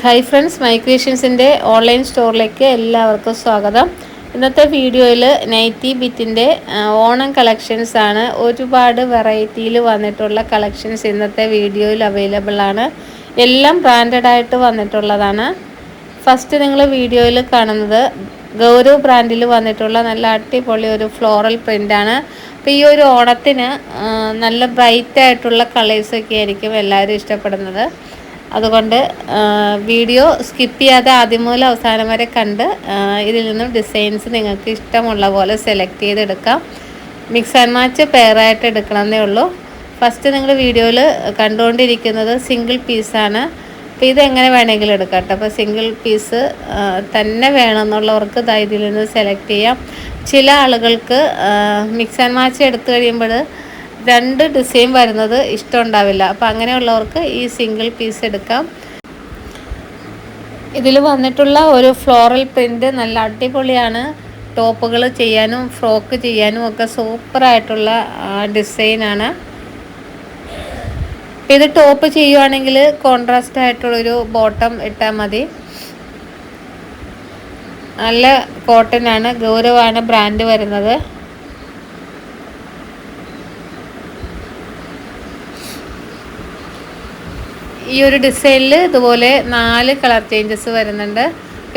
High friends മൈക്രീഷ്യൻസിന്റെ online സ്റ്റോറിലേക്ക് എല്ലാവർക്കും സ്വാഗതം. ഇന്നത്തെ വീഡിയോയിൽ നൈറ്റി ബിറ്റിന്റെ ഓണം കളക്ഷൻസ് ആണ്. ഒരുപാട് വെറൈറ്റിയിൽ വന്നിട്ടുള്ള കളക്ഷൻസ് ഇന്നത്തെ വീഡിയോയിൽ അവൈലബിൾ ആണ്. എല്ലാം ബ്രാൻഡഡ് ആയിട്ട് വന്നിട്ടുള്ളതാണ്. ഫസ്റ്റ് നിങ്ങൾ വീഡിയോയിൽ കാണുന്നത് ഗൗരവ് ബ്രാൻഡിൽ വന്നിട്ടുള്ള നല്ല അടിപൊളി ഒരു ഫ്ലോറൽ പ്രിന്റാണ് അപ്പോൾ ഈ ഒരു ഓണത്തിന് നല്ല ബ്രൈറ്റ് ആയിട്ടുള്ള കളേഴ്സൊക്കെ ആയിരിക്കും എല്ലാവരും ഇഷ്ടപ്പെടുന്നത്. അതുകൊണ്ട് വീഡിയോ സ്കിപ്പ് ചെയ്യാതെ ആദ്യം മുതൽ അവസാനം വരെ കണ്ട് ഇതിൽ നിന്നും ഡിസൈൻസ് നിങ്ങൾക്ക് ഇഷ്ടമുള്ള പോലെ സെലക്ട് ചെയ്തെടുക്കാം. മിക്സ് ആൻഡ് മാച്ച് പെയറായിട്ട് എടുക്കണമെന്നേ ഉള്ളൂ. ഫസ്റ്റ് നിങ്ങൾ വീഡിയോയിൽ കണ്ടുകൊണ്ടിരിക്കുന്നത് സിംഗിൾ പീസാണ് അപ്പോൾ ഇതെങ്ങനെ വേണമെങ്കിലും എടുക്കാം കേട്ടോ. അപ്പോൾ സിംഗിൾ പീസ് തന്നെ വേണമെന്നുള്ളവർക്ക് ഇതിൽ നിന്ന് സെലക്ട് ചെയ്യാം. ചില ആളുകൾക്ക് മിക്സ് ആൻഡ് മാച്ച് എടുത്തു കഴിയുമ്പോൾ രണ്ട് ഡിസൈൻ വരുന്നത് ഇഷ്ടമുണ്ടാവില്ല. അപ്പോൾ അങ്ങനെയുള്ളവർക്ക് ഈ സിംഗിൾ പീസ് എടുക്കാം. ഇതിൽ വന്നിട്ടുള്ള ഒരു ഫ്ലോറൽ പ്രിന്റ് നല്ല അടിപൊളിയാണ്. ടോപ്പുകൾ ചെയ്യാനും ഫ്രോക്ക് ചെയ്യാനും ഒക്കെ സൂപ്പറായിട്ടുള്ള ഡിസൈനാണ് ഇത് ടോപ്പ് ചെയ്യുവാണെങ്കിൽ കോൺട്രാസ്റ്റ് ആയിട്ടുള്ളൊരു ബോട്ടം ഇട്ടാൽ മതി. നല്ല കോട്ടനാണ് ഗൗരവാണ് ബ്രാൻഡ് വരുന്നത്. ഈ ഒരു ഡിസൈനിൽ ഇതുപോലെ നാല് കളർ ചേഞ്ചസ് വരുന്നുണ്ട്.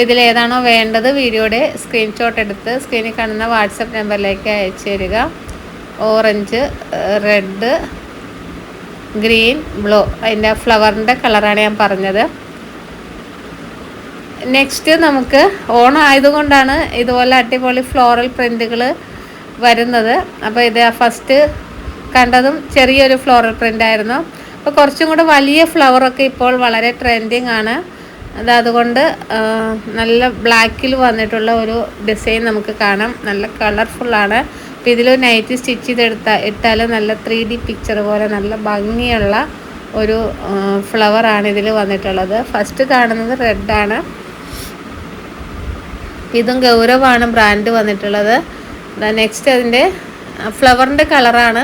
ഇതിൽ ഏതാണോ വേണ്ടത് വീഡിയോയുടെ സ്ക്രീൻഷോട്ട് എടുത്ത് സ്ക്രീനിൽ കാണുന്ന വാട്സപ്പ് നമ്പറിലേക്ക് അയച്ചു തരിക. Orange red green blue. അതിന്റെ ഫ്ലവറിന്റെ കളറാണ് ഞാൻ പറഞ്ഞത്. നെക്സ്റ്റ് നമുക്ക് ഓണം ആയതുകൊണ്ടാണ് ഇതുപോലെ അടിപൊളി ഫ്ലോറൽ പ്രിന്റുകൾ വരുന്നത്. അപ്പോൾ ഇത് ഫസ്റ്റ് കണ്ടതും ചെറിയൊരു ഫ്ലോറൽ പ്രിന്റ് ആയിരുന്നു. അപ്പോൾ കുറച്ചും കൂടെ വലിയ ഫ്ലവറൊക്കെ ഇപ്പോൾ വളരെ ട്രെൻഡിങ് ആണ്. അത് അതുകൊണ്ട് നല്ല ബ്ലാക്കിൽ വന്നിട്ടുള്ള ഒരു ഡിസൈൻ നമുക്ക് കാണാം. നല്ല കളർഫുള്ളാണ് അപ്പോൾ ഇതിൽ നൈറ്റ് സ്റ്റിച്ച് ചെയ്തെടുത്ത ഇട്ടാൽ നല്ല ത്രീ ഡി പിക്ചർ പോലെ നല്ല ഭംഗിയുള്ള ഒരു ഫ്ലവറാണ് ഇതിൽ വന്നിട്ടുള്ളത്. ഫസ്റ്റ് കാണുന്നത് റെഡാണ് ഇതും ഗൗരവാണ് ബ്രാൻഡ് വന്നിട്ടുള്ളത്. നെക്സ്റ്റ് അതിന്റെ ഫ്ലവറിന്റെ കളറാണ്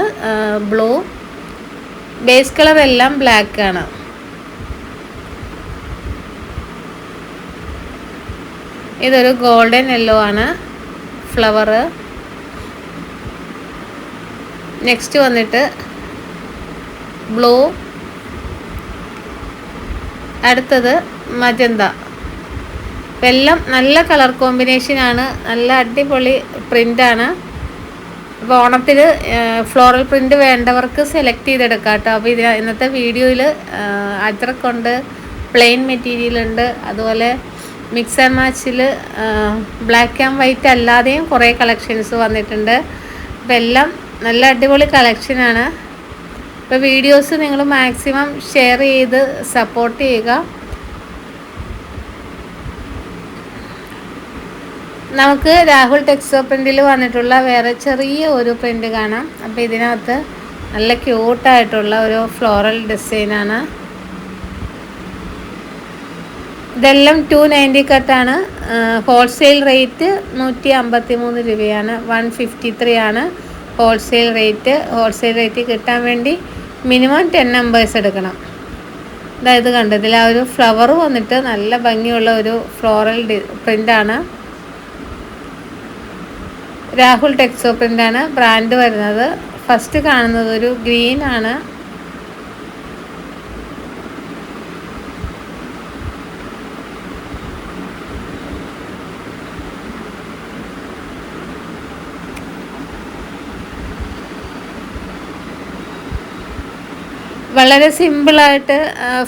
ബ്ലൂ ബേസ് കളർ എല്ലാം ബ്ലാക്ക് ആണ്. ഇതൊരു ഗോൾഡൻ യെല്ലോ ആണ്. ഫ്ലവർ നെക്സ്റ്റ് വന്നിട്ട് ബ്ലൂ അടുത്തത് മജന്ത എല്ലാം നല്ല കളർ കോമ്പിനേഷനാണ് നല്ല അടിപൊളി പ്രിന്റാണ് അപ്പോൾ ഓണത്തിൽ ഫ്ലോറൽ പ്രിന്റ് വേണ്ടവർക്ക് സെലക്ട് ചെയ്തെടുക്കാം കേട്ടോ. അപ്പോൾ ഇത് ഇന്നത്തെ വീഡിയോയിൽ അജ്രക്കുണ്ട് പ്ലെയിൻ മെറ്റീരിയൽ ഉണ്ട്. അതുപോലെ മിക്സ് ആൻഡ് മാച്ചിൽ ബ്ലാക്ക് ആൻഡ് വൈറ്റ് അല്ലാതെയും കുറേ കളക്ഷൻസ് വന്നിട്ടുണ്ട്. അപ്പോൾ എല്ലാം നല്ല അടിപൊളി കളക്ഷനാണ് അപ്പോൾ വീഡിയോസ് നിങ്ങൾ മാക്സിമം ഷെയർ ചെയ്ത് സപ്പോർട്ട് ചെയ്യുക. നമുക്ക് രാഹുൽ ടെക്സോ പ്രിന്റിൽ വന്നിട്ടുള്ള വേറെ ചെറിയ ഒരു പ്രിന്റ് കാണാം. അപ്പോൾ ഇതിനകത്ത് നല്ല ക്യൂട്ടായിട്ടുള്ള ഒരു ഫ്ലോറൽ ഡിസൈനാണ് ഇതെല്ലാം ടു നയന്റി കട്ടാണ് ഹോൾസെയിൽ റേറ്റ് നൂറ്റി അമ്പത്തി മൂന്ന് രൂപയാണ്. വൺ ഫിഫ്റ്റി ത്രീ ആണ് ഹോൾസെയിൽ റേറ്റ് ഹോൾസെയിൽ റേറ്റ് കിട്ടാൻ വേണ്ടി മിനിമം ടെൻ നമ്പേഴ്സ് എടുക്കണം. അതായത് കണ്ടതിൽ ആ ഒരു ഫ്ലവർ വന്നിട്ട് നല്ല ഭംഗിയുള്ള ഒരു ഫ്ലോറൽ പ്രിന്റാണ് രാഹുൽ ടെക്സോ പ്രിന്റാണ് ബ്രാൻഡ് വരുന്നത്. ഫസ്റ്റ് കാണുന്നത് ഒരു ഗ്രീൻ ആണ്. വളരെ സിമ്പിളായിട്ട്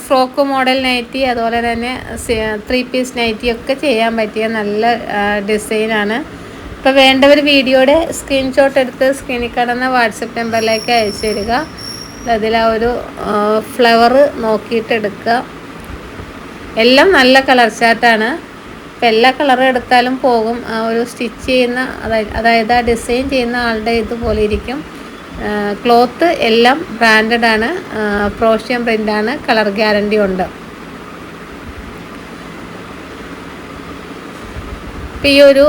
ഫ്രോക്ക് മോഡൽ നൈറ്റി അതുപോലെ തന്നെ ത്രീ പീസ് നൈറ്റി ഒക്കെ ചെയ്യാൻ പറ്റിയ നല്ല ഡിസൈനാണ് ഇപ്പോൾ വേണ്ടവർ വീഡിയോയുടെ സ്ക്രീൻഷോട്ട് എടുത്ത് സ്ക്രീനിൽ കിടന്ന വാട്സപ്പ് നമ്പറിലേക്ക് അയച്ചു തരിക. അതിൽ ആ ഒരു ഫ്ലവർ നോക്കിയിട്ട് എടുക്കുക. എല്ലാം നല്ല കളർ ചാർട്ടാണ് അപ്പോൾ എല്ലാ കളറും എടുത്താലും പോകും. ആ ഒരു സ്റ്റിച്ച് ചെയ്യുന്ന അതായത് അതായത് ആ ഡിസൈൻ ചെയ്യുന്ന ആളുടെ ഇതുപോലെ ഇരിക്കും. ക്ലോത്ത് എല്ലാം ബ്രാൻഡഡ് ആണ്. പ്രോഷ്യം പ്രിന്റാണ് കളർ ഗ്യാരണ്ടി ഉണ്ട്. അപ്പോൾ ഈ ഒരു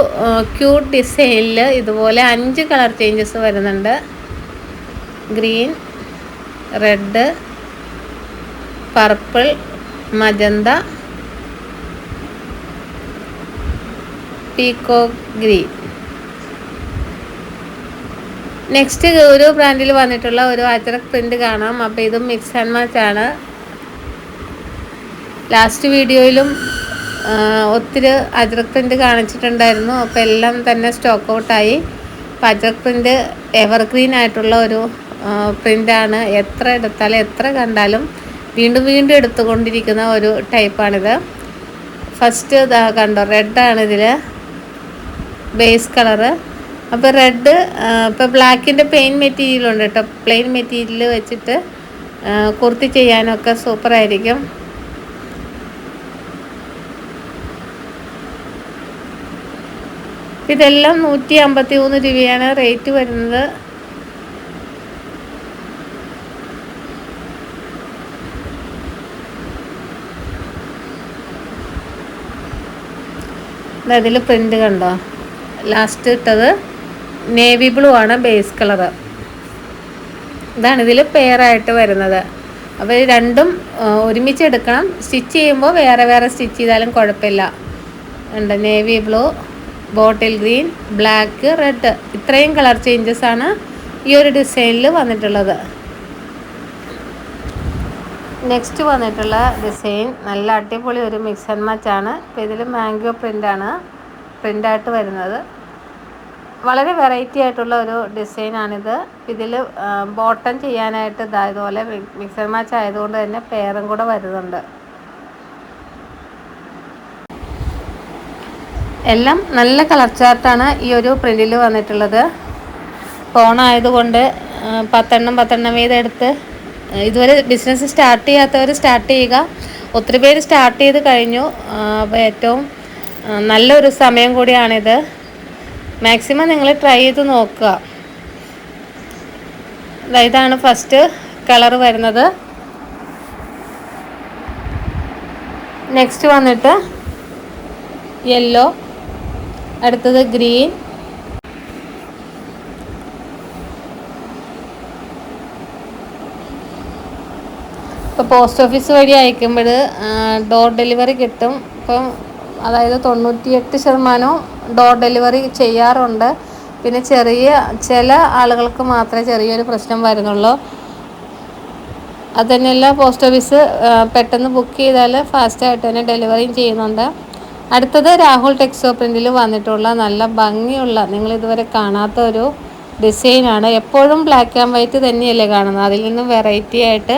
ക്യൂട്ട് ഡിസൈനിൽ ഇതുപോലെ അഞ്ച് കളർ ചേഞ്ചസ് വരുന്നുണ്ട്. Green red purple magenta peacock green next ഒരു ബ്രാൻഡിൽ വന്നിട്ടുള്ള ഒരു അച്ചറക് പ്രിന്റ് കാണാം. അപ്പോൾ ഇതും മിക്സ് ആൻഡ് മാച്ച് ആണ്. ലാസ്റ്റ് വീഡിയോയിലും ഒത്തിരി അജറക് പ്രിന്റ് കാണിച്ചിട്ടുണ്ടായിരുന്നു. അപ്പോൾ എല്ലാം തന്നെ സ്റ്റോക്ക് ഔട്ടായി അപ്പോൾ അജറക് പ്രിന്റ് എവർഗ്രീൻ ആയിട്ടുള്ള ഒരു പ്രിന്റാണ് എത്ര എടുത്താലും എത്ര കണ്ടാലും വീണ്ടും വീണ്ടും എടുത്തുകൊണ്ടിരിക്കുന്ന ഒരു ടൈപ്പാണിത് ഫസ്റ്റ് ഇതാ കണ്ടോ റെഡാണ് ഇതിൽ ബേസ് കളറ് അപ്പോൾ റെഡ് ഇപ്പോൾ ബ്ലാക്കിന്റെ പെയിൻ മെറ്റീരിയലുണ്ട് കേട്ടോ. പ്ലെയിൻ മെറ്റീരിയൽ വെച്ചിട്ട് കുർത്തി ചെയ്യാനൊക്കെ സൂപ്പറായിരിക്കും ഇതെല്ലാം നൂറ്റി അമ്പത്തി മൂന്ന് രൂപയാണ് റേറ്റ് വരുന്നത്. അതിൽ പ്രിന്റ് കണ്ടോ? ലാസ്റ്റ് ഇട്ടത് നേവി ബ്ലൂ ആണ് ബേസ് കളറ് ഇതാണ് ഇതിൽ പെയറായിട്ട് വരുന്നത്. അപ്പോൾ രണ്ടും ഒരുമിച്ച് എടുക്കണം. സ്റ്റിച്ച് ചെയ്യുമ്പോൾ വേറെ വേറെ സ്റ്റിച്ച് ചെയ്താലും കുഴപ്പമില്ല. ഉണ്ട് navy blue bottle green black red. ഇത്രയും കളർ ചേഞ്ചസ് ആണ് ഈ ഒരു ഡിസൈനിൽ വന്നിട്ടുള്ളത്. നെക്സ്റ്റ് വന്നിട്ടുള്ള ഡിസൈൻ നല്ല അടിപൊളി ഒരു മിക്സ് ആൻഡ് മാച്ച് ആണ്. ഇപ്പോൾ ഇതിൽ മാംഗോ പ്രിന്റാണ് പ്രിന്റായിട്ട് വരുന്നത്. വളരെ വെറൈറ്റി ആയിട്ടുള്ള ഒരു ഡിസൈനാണിത് ഇതിൽ ബോട്ടം ചെയ്യാനായിട്ട് ഇതായതുപോലെ മിക്സ് ആൻഡ് മാച്ച് ആയതുകൊണ്ട് തന്നെ പെയറും കൂടെ വരുന്നുണ്ട്. എല്ലാം നല്ല കളർ ചാർട്ടാണ് ഈ ഒരു പ്രിന്റിൽ വന്നിട്ടുള്ളത്. ഫോണായതുകൊണ്ട് പത്തെണ്ണം പത്തെണ്ണം വീതം എടുത്ത് ഇതുവരെ ബിസിനസ് സ്റ്റാർട്ട് ചെയ്യാത്തവർ സ്റ്റാർട്ട് ചെയ്യുക. ഒത്തിരി പേര് സ്റ്റാർട്ട് ചെയ്ത് കഴിഞ്ഞു. അപ്പോൾ ഏറ്റവും നല്ലൊരു സമയം കൂടിയാണിത്. മാക്സിമം നിങ്ങൾ ട്രൈ ചെയ്ത് നോക്കുക. ഇതാണ് ഫസ്റ്റ് കളർ വരുന്നത്. നെക്സ്റ്റ് വന്നിട്ട് യെല്ലോ അടുത്തത് ഗ്രീൻ. ഇപ്പോൾ പോസ്റ്റ് ഓഫീസ് വഴി അയക്കുമ്പോൾ ഡോർ ഡെലിവറി കിട്ടും. ഇപ്പം അതായത് തൊണ്ണൂറ്റിയെട്ട് ശതമാനവും ഡോർ ഡെലിവറി ചെയ്യാറുണ്ട്. പിന്നെ ചെറിയ ചില ആളുകൾക്ക് മാത്രമേ ചെറിയൊരു പ്രശ്നം വരുന്നുള്ളൂ. അതുതന്നെയല്ല പോസ്റ്റ് ഓഫീസ് പെട്ടെന്ന് ബുക്ക് ചെയ്താൽ ഫാസ്റ്റായിട്ട് തന്നെ ഡെലിവറിയും ചെയ്യുന്നുണ്ട്. അടുത്തത് രാഹുൽ ടെക്സോ പ്രിന്റിൽ വന്നിട്ടുള്ള നല്ല ഭംഗിയുള്ള നിങ്ങൾ ഇതുവരെ കാണാത്ത ഒരു ഡിസൈനാണ്. എപ്പോഴും ബ്ലാക്ക് ആൻഡ് വൈറ്റ് തന്നെയല്ലേ കാണുന്നത്. അതിൽ നിന്നും വെറൈറ്റി ആയിട്ട്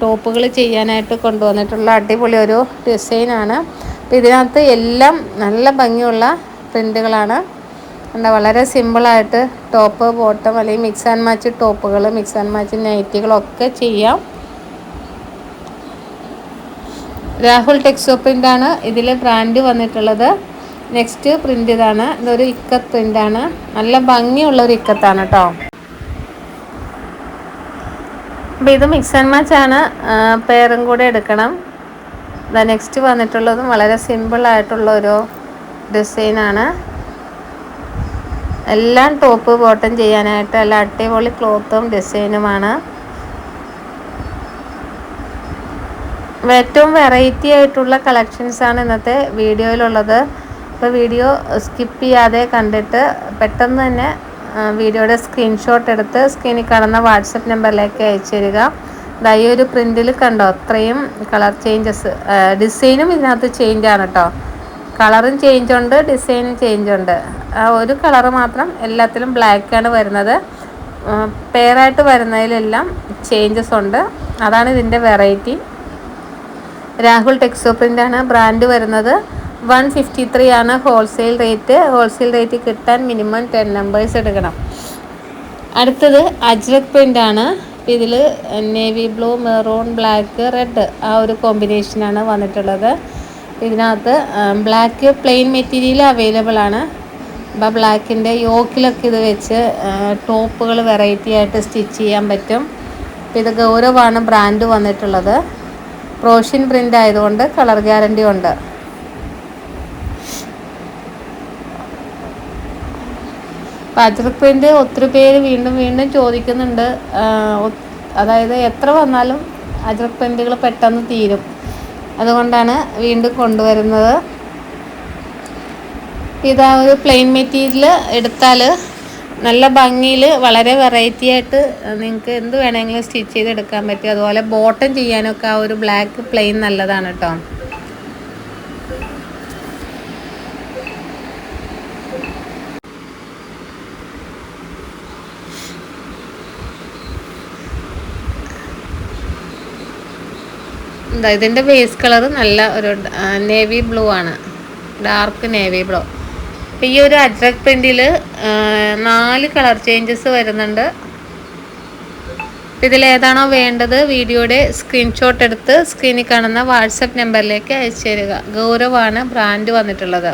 ടോപ്പുകൾ ചെയ്യാനായിട്ട് കൊണ്ടുവന്നിട്ടുള്ള അടിപൊളി ഒരു ഡിസൈനാണ്. അപ്പോൾ ഇതിനകത്ത് എല്ലാം നല്ല ഭംഗിയുള്ള പ്രിന്റുകളാണ് എന്താ വളരെ സിമ്പിളായിട്ട് ടോപ്പ് ബോട്ടം അല്ലെങ്കിൽ മിക്സ് ആൻഡ് മാച്ച് ടോപ്പുകൾ മിക്സ് ആൻഡ് മാച്ച് നൈറ്റികളൊക്കെ ചെയ്യാം. രാഹുൽ ടെക്സോ പ്രിന്റാണ് ഇതിൽ ബ്രാൻഡ് വന്നിട്ടുള്ളത്. നെക്സ്റ്റ് പ്രിന്റ് ഇതാണ്. ഇതൊരു ഇക്കത്ത് പ്രിന്റാണ് നല്ല ഭംഗിയുള്ള ഒരു ഇക്കത്താണ് കേട്ടോ അപ്പോൾ ഇത് മിക്സ് ആൻഡ് മാച്ച് ആണ്. പേരും കൂടെ എടുക്കണം. ഇതാ നെക്സ്റ്റ് വന്നിട്ടുള്ളതും വളരെ സിമ്പിളായിട്ടുള്ള ഒരു ഡിസൈനാണ് എല്ലാം ടോപ്പ് ബോട്ടം ചെയ്യാനായിട്ട് നല്ല അടിപൊളി ക്ലോത്തും ഡിസൈനുമാണ് ഏറ്റവും വെറൈറ്റി ആയിട്ടുള്ള കളക്ഷൻസാണ് ഇന്നത്തെ വീഡിയോയിലുള്ളത്. അപ്പോൾ വീഡിയോ സ്കിപ്പ് ചെയ്യാതെ കണ്ടിട്ട് പെട്ടെന്ന് തന്നെ വീഡിയോയുടെ സ്ക്രീൻഷോട്ട് എടുത്ത് സ്ക്രീനിൽ കാണുന്ന വാട്സപ്പ് നമ്പറിലേക്ക് അയച്ചു തരിക. ഈ ഒരു പ്രിന്റിൽ കണ്ടോ അത്രയും കളർ ചേഞ്ചസ് ഡിസൈനും ഇതിനകത്ത് ചേഞ്ച് ആണ് കേട്ടോ കളറും ചേഞ്ച് ഉണ്ട് ഡിസൈനും ചേഞ്ച് ഉണ്ട്. ആ ഒരു കളർ മാത്രം എല്ലാത്തിലും ബ്ലാക്കാണ് വരുന്നത്. പെയറായിട്ട് വരുന്നതിലെല്ലാം ചേഞ്ചസ് ഉണ്ട്. അതാണ് ഇതിന്റെ വെറൈറ്റി രാഹുൽ ടെക്സോ പ്രിന്റാണ് ബ്രാൻഡ് വരുന്നത്. വൺ ഫിഫ്റ്റി ത്രീ ആണ് ഹോൾസെയിൽ റേറ്റ് ഹോൾസെയിൽ റേറ്റ് കിട്ടാൻ മിനിമം ടെൻ നമ്പേഴ്സ് എടുക്കണം. അടുത്തത് അജ്രക് പ്രിന്റാണ് ഇതിൽ navy blue maroon black red ആ ഒരു കോമ്പിനേഷനാണ് വന്നിട്ടുള്ളത്. ഇതിനകത്ത് ബ്ലാക്ക് പ്ലെയിൻ മെറ്റീരിയൽ അവൈലബിൾ ആണ്. അപ്പോൾ ബ്ലാക്കിന്റെ യോക്കിലൊക്കെ ഇത് വെച്ച് ടോപ്പുകൾ വെറൈറ്റി ആയിട്ട് സ്റ്റിച്ച് ചെയ്യാൻ പറ്റും. ഇത് ഗൗരവാണ് ബ്രാൻഡ് വന്നിട്ടുള്ളത്. പ്രോഷ്യൻ പ്രിന്റ് ആയതുകൊണ്ട് കളർ ഗ്യാരണ്ടി ഉണ്ട്. അജ്രക് പ്രിന്റ് ഒത്തിരി പേര് വീണ്ടും വീണ്ടും ചോദിക്കുന്നുണ്ട്. അതായത് എത്ര വന്നാലും അജ്രക് പ്രിന്റുകൾ പെട്ടെന്ന് തീരും. അതുകൊണ്ടാണ് വീണ്ടും കൊണ്ടുവരുന്നത്. ഇതാ ഒരു പ്ലെയിൻ മെറ്റീരിയൽ എടുത്താൽ നല്ല ഭംഗിയിൽ വളരെ വെറൈറ്റി ആയിട്ട് നിങ്ങൾക്ക് എന്ത് വേണമെങ്കിലും സ്റ്റിച്ച് ചെയ്തെടുക്കാൻ പറ്റും. അതുപോലെ ബോട്ടം ചെയ്യാനൊക്കെ ആ ഒരു ബ്ലാക്ക് പ്ലെയിൻ നല്ലതാണ് കേട്ടോ ഇതിന്റെ ബേസ് കളർ നല്ല ഒരു നേവി ബ്ലൂ ആണ്. ഡാർക്ക് നേവി ബ്ലൂ ഈ ഒരു അജ്രക് പ്രിന്റിൽ നാല് കളർ ചേഞ്ചസ് വരുന്നുണ്ട്. ഇതിലേതാണോ വേണ്ടത് വീഡിയോയുടെ സ്ക്രീൻഷോട്ട് എടുത്ത് സ്ക്രീനിൽ കാണുന്ന വാട്സപ്പ് നമ്പറിലേക്ക് അയച്ചു തരിക. ഗൗരവാണ് ബ്രാൻഡ് വന്നിട്ടുള്ളത്.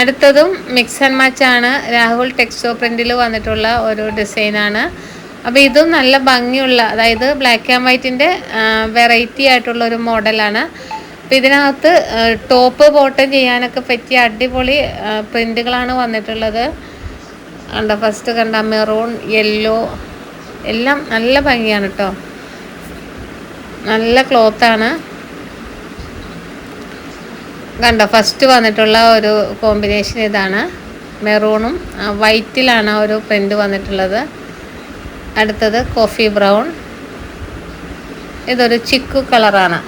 അടുത്തതും മിക്സ് ആൻഡ് മാച്ച് ആണ്. രാഹുൽ ടെക്സ്റ്റോ പ്രിന്റിൽ വന്നിട്ടുള്ള ഒരു ഡിസൈനാണ് അപ്പോൾ ഇതും നല്ല ഭംഗിയുള്ള അതായത് ബ്ലാക്ക് ആൻഡ് വൈറ്റിന്റെ വെറൈറ്റി ആയിട്ടുള്ള ഒരു മോഡലാണ്. അപ്പോൾ ഇതിനകത്ത് ടോപ്പ് ബോട്ടം ചെയ്യാനൊക്കെ പറ്റിയ അടിപൊളി പ്രിന്റുകളാണ് വന്നിട്ടുള്ളത്. കണ്ട ഫസ്റ്റ് കണ്ട മെറൂൺ യെല്ലോ എല്ലാം നല്ല ഭംഗിയാണ് കേട്ടോ നല്ല ക്ലോത്താണ്. കണ്ട ഫസ്റ്റ് വന്നിട്ടുള്ള ഒരു കോമ്പിനേഷൻ ഇതാണ്. മെറൂണും വൈറ്റിലാണ് ഒരു പ്രിന്റ് വന്നിട്ടുള്ളത്. അടുത്തത് കോഫി ബ്രൗൺ. ഇതൊരു ചിക്കു കളറാണ്.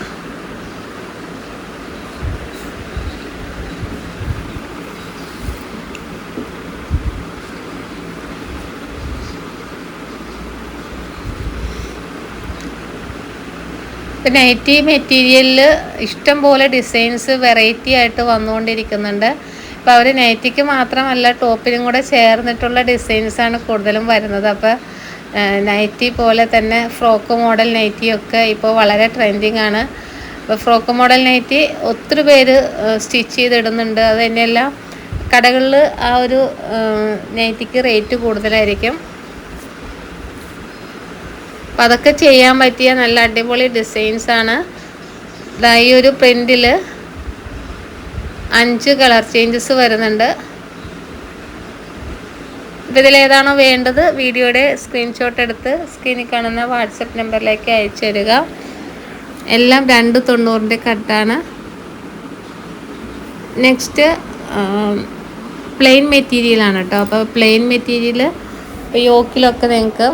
നൈറ്റി മെറ്റീരിയലിൽ ഇഷ്ടം പോലെ ഡിസൈൻസ് വെറൈറ്റി ആയിട്ട് വന്നുകൊണ്ടിരിക്കുന്നുണ്ട് അപ്പോൾ അവർ നൈറ്റിക്ക് മാത്രമല്ല ടോപ്പിനും കൂടെ ചേർന്നിട്ടുള്ള ഡിസൈൻസാണ് കൂടുതലും വരുന്നത്. അപ്പോൾ നൈറ്റി പോലെ തന്നെ ഫ്രോക്ക് മോഡൽ നൈറ്റിയൊക്കെ ഇപ്പോൾ വളരെ ട്രെൻഡിങ് ആണ്. അപ്പോൾ ഫ്രോക്ക് മോഡൽ നൈറ്റി ഒത്തിരി പേര് സ്റ്റിച്ച് ചെയ്തിടുന്നുണ്ട്. അത് തന്നെയല്ല കടകളിൽ ആ ഒരു നൈറ്റിക്ക് റേറ്റ് കൂടുതലായിരിക്കും. അപ്പം അതൊക്കെ ചെയ്യാൻ പറ്റിയ നല്ല അടിപൊളി ഡിസൈൻസാണ് ഈ ഒരു പ്രിന്റിൽ അഞ്ച് കളർ ചേഞ്ചസ് വരുന്നുണ്ട്. അപ്പോൾ ഇതിലേതാണോ വേണ്ടത് വീഡിയോയുടെ സ്ക്രീൻഷോട്ട് എടുത്ത് സ്ക്രീനിൽ കാണുന്ന വാട്സപ്പ് നമ്പറിലേക്ക് അയച്ചു തരിക. എല്ലാം രണ്ട് തൊണ്ണൂറിന്റെ കട്ടാണ് നെക്സ്റ്റ് പ്ലെയിൻ മെറ്റീരിയലാണ് കേട്ടോ അപ്പോൾ പ്ലെയിൻ മെറ്റീരിയൽ ഇപ്പോൾ യോക്കിലൊക്കെ നിങ്ങൾക്ക്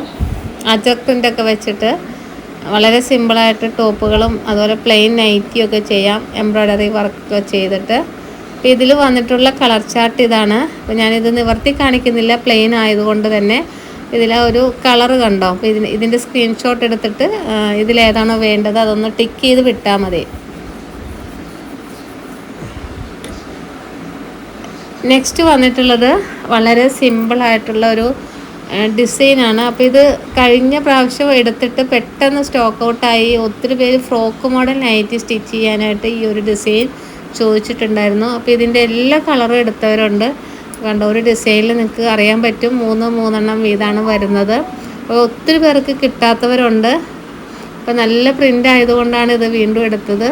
അജർപ്പിന്റെയൊക്കെ വെച്ചിട്ട് വളരെ സിമ്പിളായിട്ട് ടോപ്പുകളും അതുപോലെ പ്ലെയിൻ നൈറ്റിയൊക്കെ ചെയ്യാം എംബ്രോയ്ഡറി വർക്കൊക്കെ ചെയ്തിട്ട്. അപ്പോൾ ഇതിൽ വന്നിട്ടുള്ള കളർ ചാർട്ട് ഇതാണ്. അപ്പോൾ ഞാനിത് നിവർത്തി കാണിക്കുന്നില്ല പ്ലെയിൻ ആയതുകൊണ്ട് തന്നെ. ഇതിൽ ഒരു കളർ കണ്ടോ? അപ്പോൾ ഇതിന് ഇതിന്റെ സ്ക്രീൻഷോട്ട് എടുത്തിട്ട് ഇതിലേതാണോ വേണ്ടത് അതൊന്ന് ടിക്ക് ചെയ്ത് വിട്ടാൽ മതി. നെക്സ്റ്റ് വന്നിട്ടുള്ളത് വളരെ സിമ്പിളായിട്ടുള്ള ഒരു ഡിസൈനാണ് അപ്പോൾ ഇത് കഴിഞ്ഞ പ്രാവശ്യം എടുത്തിട്ട് പെട്ടെന്ന് സ്റ്റോക്ക് ഔട്ടായി ഒത്തിരി പേര് ഫ്രോക്ക് മോഡൽ നൈറ്റി സ്റ്റിച്ച് ചെയ്യാനായിട്ട് ഈ ഒരു ഡിസൈൻ ചോദിച്ചിട്ടുണ്ടായിരുന്നു. അപ്പോൾ ഇതിന്റെ എല്ലാ കളറും എടുത്തവരുണ്ട്. കണ്ടോ ഒരു ഡിസൈനിൽ നിങ്ങൾക്ക് അറിയാൻ പറ്റും. മൂന്ന് മൂന്നെണ്ണം വീതമാണ് വരുന്നത്. അപ്പോൾ ഒത്തിരി പേർക്ക് കിട്ടാത്തവരുണ്ട്. അപ്പോൾ നല്ല പ്രിന്റ് ആയതുകൊണ്ടാണ് ഇത് വീണ്ടും എടുത്തത്.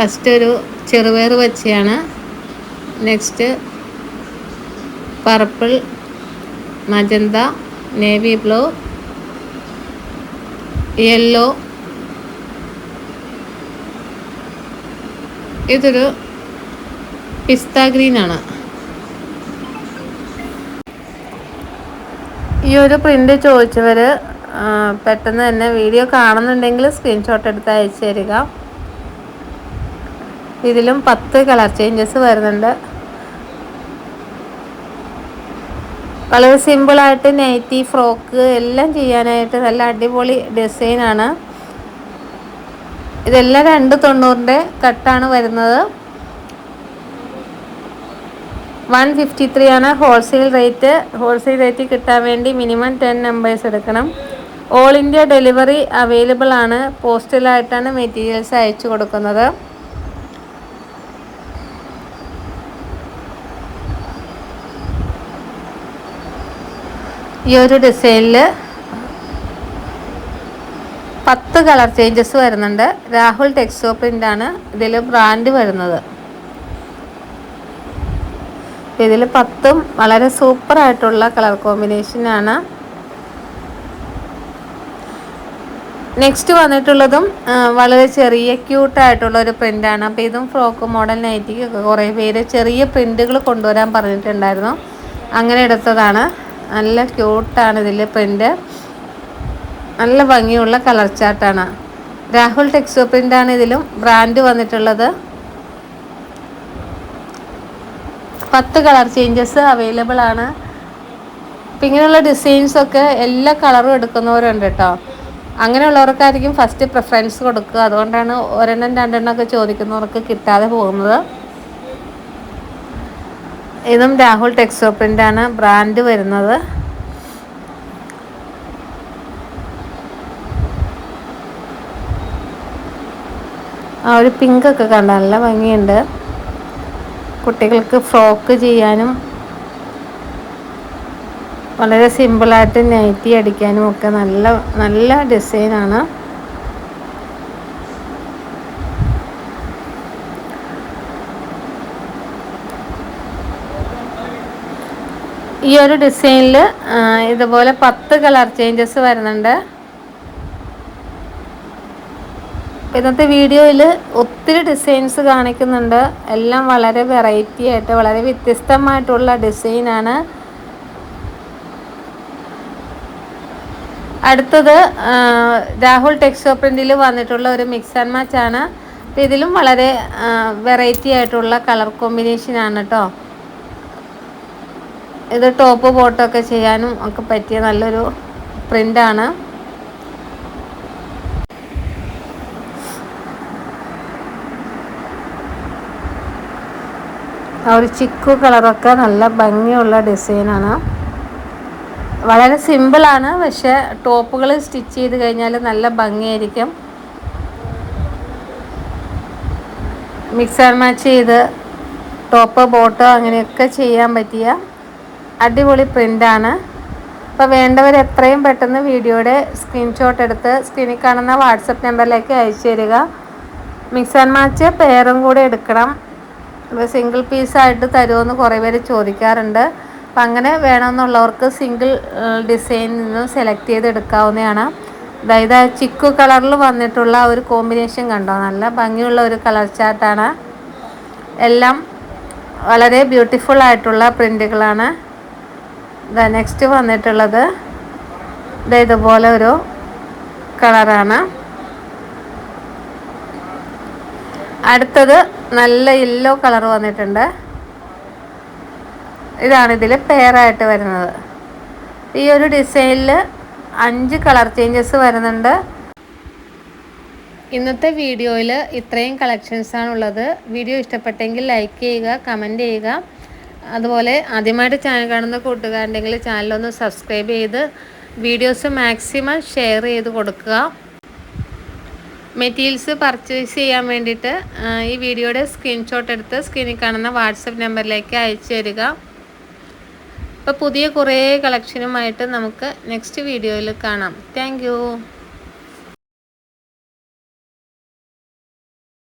ഫസ്റ്റ് ഒരു ചെറുപയർ പച്ചയാണ്. Next purple magenta navy blue yellow. ഇതൊരു പിസ്ത ഗ്രീനാണ്. ഈ ഒരു പ്രിന്റ് ചോദിച്ചവർ പെട്ടെന്ന് തന്നെ വീഡിയോ കാണുന്നുണ്ടെങ്കിൽ സ്ക്രീൻഷോട്ട് എടുത്ത് അയച്ചു തരിക. ഇതിലും പത്ത് കളർ ചേഞ്ചസ് വരുന്നുണ്ട്. വളരെ സിമ്പിളായിട്ട് നൈറ്റി ഫ്രോക്ക് എല്ലാം ചെയ്യാനായിട്ട് നല്ല അടിപൊളി ഡിസൈനാണ്. ഇതെല്ലാം രണ്ട് തൊണ്ണൂറിന്റെ കട്ടാണ് വരുന്നത്. വൺ ഫിഫ്റ്റി ത്രീ ആണ് ഹോൾസെയിൽ റേറ്റ്. ഹോൾസെയിൽ റേറ്റ് കിട്ടാൻ വേണ്ടി മിനിമം ടെൻ നമ്പേഴ്സ് എടുക്കണം. ഓൾ ഇന്ത്യ ഡെലിവറി അവൈലബിൾ ആണ്. പോസ്റ്റലായിട്ടാണ് മെറ്റീരിയൽസ് അയച്ചു കൊടുക്കുന്നത്. ഈ ഒരു ഡിസൈനിൽ പത്ത് കളർ ചേഞ്ചസ് വരുന്നുണ്ട്. രാഹുൽ ടെക്സ്റ്റോ പ്രിന്റാണ് ഇതിൽ ബ്രാൻഡ് വരുന്നത്. ഇതിൽ പത്തും വളരെ സൂപ്പറായിട്ടുള്ള കളർ കോമ്പിനേഷനാണ് നെക്സ്റ്റ് വന്നിട്ടുള്ളതും വളരെ ചെറിയ ക്യൂട്ടായിട്ടുള്ള ഒരു പ്രിന്റാണ് അപ്പോൾ ഇതും ഫ്രോക്ക് മോഡൽ നൈറ്റിക്കൊക്കെ കുറേ പേര് ചെറിയ പ്രിന്റുകൾ കൊണ്ടുവരാൻ പറഞ്ഞിട്ടുണ്ടായിരുന്നു. അങ്ങനെ എടുത്തതാണ്. നല്ല ക്യൂട്ടാണ് ഇതിൽ പ്രിന്റ് നല്ല ഭംഗിയുള്ള കളർ ചാർട്ടാണ് രാഹുൽ ടെക്സോ പ്രിന്റാണ് ഇതിലും ബ്രാൻഡ് വന്നിട്ടുള്ളത്. പത്ത് കളർ ചേഞ്ചസ് അവൈലബിൾ ആണ്. അപ്പം ഇങ്ങനെയുള്ള ഡിസൈൻസൊക്കെ എല്ലാ കളറും എടുക്കുന്നവരുണ്ട് കേട്ടോ. അങ്ങനെയുള്ളവർക്കായിരിക്കും ഫസ്റ്റ് പ്രിഫറൻസ് കൊടുക്കുക. അതുകൊണ്ടാണ് ഒരെണ്ണം രണ്ടെണ്ണം ഒക്കെ ചോദിക്കുന്നവർക്ക് കിട്ടാതെ പോകുന്നത്. ഇതും രാഹുൽ ടെക്സോ ആണ് ബ്രാൻഡ് വരുന്നത്. ആ ഒരു പിങ്കൊക്കെ കണ്ട നല്ല ഭംഗിയുണ്ട്. കുട്ടികൾക്ക് ഫ്രോക്ക് ചെയ്യാനും വളരെ സിമ്പിളായിട്ട് നൈറ്റി അടിക്കാനും ഒക്കെ നല്ല നല്ല ഡിസൈനാണ് ഈ ഒരു ഡിസൈനിൽ ഇതുപോലെ പത്ത് കളർ ചേഞ്ചസ് വരുന്നുണ്ട്. ഇന്നത്തെ വീഡിയോയിൽ ഒത്തിരി ഡിസൈൻസ് കാണിക്കുന്നുണ്ട്. എല്ലാം വളരെ വെറൈറ്റി ആയിട്ട് വളരെ വ്യത്യസ്തമായിട്ടുള്ള ഡിസൈനാണ് അടുത്തത് രാഹുൽ ടെക്സ്റ്റോ വന്നിട്ടുള്ള ഒരു മിക്സ് ആൻഡ് മാച്ച് ആണ്. അപ്പോൾ ഇതിലും വളരെ വെറൈറ്റി ആയിട്ടുള്ള കളർ കോമ്പിനേഷൻ ആണ് കേട്ടോ ഇത് ടോപ്പ് ബോട്ടൊക്കെ ചെയ്യാനും ഒക്കെ പറ്റിയ നല്ലൊരു പ്രിന്റാണ് ആ ഒരു ചിക്കു കളറൊക്കെ നല്ല ഭംഗിയുള്ള ഡിസൈനാണ്. വളരെ സിമ്പിളാണ് പക്ഷേ ടോപ്പുകൾ സ്റ്റിച്ച് ചെയ്ത് കഴിഞ്ഞാൽ നല്ല ഭംഗിയായിരിക്കും. മിക്സ് ആൻഡ് മാച്ച് ചെയ്ത് ടോപ്പ് ബോട്ടോ അങ്ങനെയൊക്കെ ചെയ്യാൻ പറ്റിയ അടിപൊളി പ്രിന്റാണ് അപ്പോൾ വേണ്ടവർ എത്രയും പെട്ടെന്ന് വീഡിയോയുടെ സ്ക്രീൻഷോട്ട് എടുത്ത് സ്ക്രീനിൽ കാണുന്ന വാട്സപ്പ് നമ്പറിലേക്ക് അയച്ചു തരിക. മിക്സ് ആൻഡ് മാച്ച് പെയറും കൂടെ എടുക്കണം. സിംഗിൾ പീസായിട്ട് തരുമെന്ന് കുറേ പേര് ചോദിക്കാറുണ്ട്. അപ്പം അങ്ങനെ വേണമെന്നുള്ളവർക്ക് സിംഗിൾ ഡിസൈൻ നിന്നും സെലക്ട് ചെയ്ത് എടുക്കാവുന്നതാണ് അതായത് ചിക്കു കളറിൽ വന്നിട്ടുള്ള ഒരു കോമ്പിനേഷൻ കണ്ടോ? നല്ല ഭംഗിയുള്ള ഒരു കളർ ചാർട്ടാണ് എല്ലാം വളരെ ബ്യൂട്ടിഫുൾ ആയിട്ടുള്ള പ്രിന്റുകളാണ് നെക്സ്റ്റ് വന്നിട്ടുള്ളത് ഇതുപോലെ ഒരു കളറാണ്. അടുത്തത് നല്ല യെല്ലോ കളർ വന്നിട്ടുണ്ട്. ഇതാണ് ഇതിൽ പെയറായിട്ട് വരുന്നത്. ഈ ഒരു ഡിസൈനിൽ അഞ്ച് കളർ ചേഞ്ചസ് വരുന്നുണ്ട്. ഇന്നത്തെ വീഡിയോയിൽ ഇത്രയും കളക്ഷൻസാണുള്ളത് വീഡിയോ ഇഷ്ടപ്പെട്ടെങ്കിൽ ലൈക്ക് ചെയ്യുക കമന്റ് ചെയ്യുക. അതുപോലെ ആദ്യമായിട്ട് ചാനൽ കാണുന്ന കൂട്ടുകാരുണ്ടെങ്കിൽ ചാനലൊന്ന് സബ്സ്ക്രൈബ് ചെയ്ത് വീഡിയോസ് മാക്സിമം ഷെയർ ചെയ്ത് കൊടുക്കുക. മെറ്റീരിയൽസ് പർച്ചേസ് ചെയ്യാൻ വേണ്ടിയിട്ട് ഈ വീഡിയോയുടെ സ്ക്രീൻഷോട്ട് എടുത്ത് സ്ക്രീനിൽ കാണുന്ന വാട്സപ്പ് നമ്പറിലേക്ക് അയച്ചു തരിക. അപ്പോൾ പുതിയ കുറേ കളക്ഷനുമായിട്ട് നമുക്ക് നെക്സ്റ്റ് വീഡിയോയിൽ കാണാം. താങ്ക്